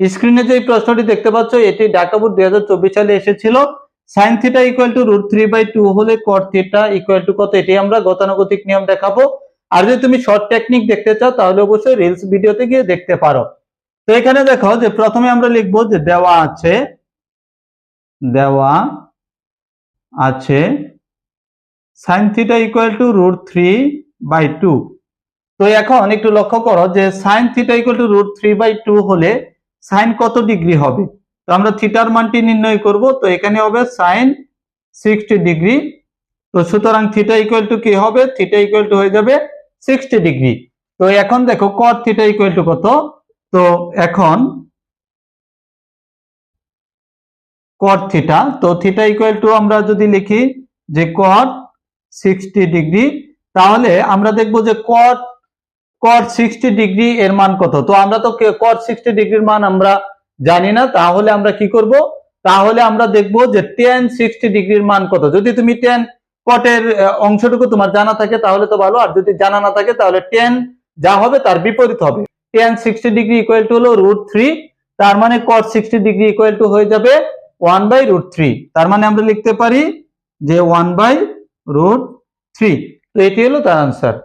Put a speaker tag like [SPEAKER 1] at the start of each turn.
[SPEAKER 1] স্ক্রিনে যে প্রশ্নটি দেখতে পাচ্ছ, এটি ঢাকা বোর্ড দুই সালে এসেছিল। Sine theta equal to root three by two হলে কট থিটা ইকুয়াল টু কত? এটি আমরা গতানুগতিক নিয়ম দেখাবো। আর যদি তুমি শর্ট টেকনিক দেখতে চাও, তাহলে অবশ্যই রিলস ভিডিওতে গিয়ে দেখতে পারো। তো এখানে দেখো যে প্রথমে আমরা লিখব যে দেওয়া আছে দেওয়া আছে sine theta equal to root three by two তো এখন একটু লক্ষ্য করো যে sine theta equal to root three by two হলে সাইন কত ডিগ্রি হবে? তো আমরা থিটার মানটি নির্ণয় করব, তো এখানে হবে সাইন সিক্সটি ডিগ্রি তো সুতরাং থিটা ইকুয়াল টু কি হবে? থিটা ইকুয়াল টু হয়ে যাবে সিক্সটি ডিগ্রি তো এখন দেখো কট থিটা ইকুয়াল টু কত? তো এখন কট থিটা তো থিটা ইকুয়াল টু আমরা যদি লিখি যে কট সিক্সটি ডিগ্রি তাহলে আমরা দেখব যে কট কট সিক্সটি ডিগ্রি এর মান কত? তো আমরা তো কট সিক্সটি ডিগ্রির মান আমরা জানি না, তাহলে আমরা কি করব? তাহলে আমরা দেখব যে টেন সিক্সটি ডিগ্রির মান কত। যদি তুমি টেন কটের অংশটুকু তোমার জানা থাকে, তাহলে তো ভালো। আর যদি জানা না থাকে, তাহলে টেন যা হবে তার বিপরীত হবে। Tan sixty degree equal to হলো রুট থ্রি তার মানে cot sixty degree equal to হয়ে যাবে ওয়ান বাই রুট থ্রি তার মানে আমরা লিখতে পারি যে ওয়ান বাই রুট থ্রি তো এটি হলো তার আনসার